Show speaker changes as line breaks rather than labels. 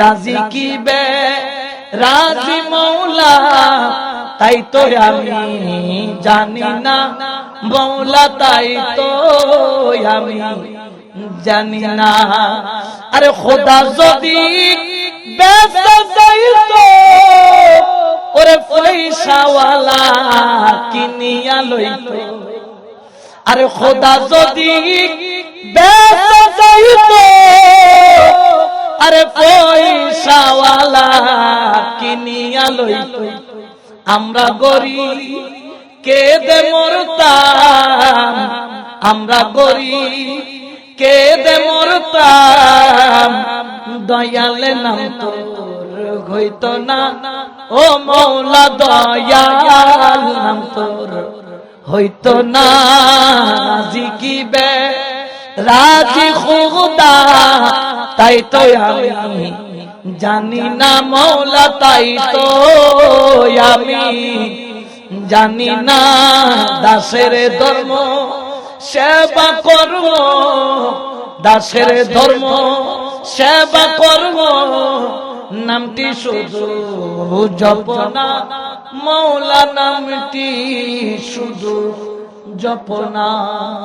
রাজি কি বে রাজি মৌলা, তাই তো আমি জানি না। মৌলা, তাই তো আমি জানি না। আরে খোদা যদি ওরে পয়সাওয়ালা কিনিয়া লইতো। আরে খোদা যদি যাইতো আরে পয়সাওয়ালা কিনিয়া লইতো আমরা গরিব কেদে মরতাম? আমরা গরিব কেদে মরতাম? দয়ালে নাম তোর হইতো না। ও মৌলা দয়াল, নাম তোর হইতো না। রাজি কি বে রাজি খুদা তাই তো আমি জানি না মৌলা, তাই তো আমি জানি না দাসের ধর্ম সেবা করব দাসের ধর্ম সেবা করব নামটি শুধু জপনা মৌলা, নামটি শুধু জপনা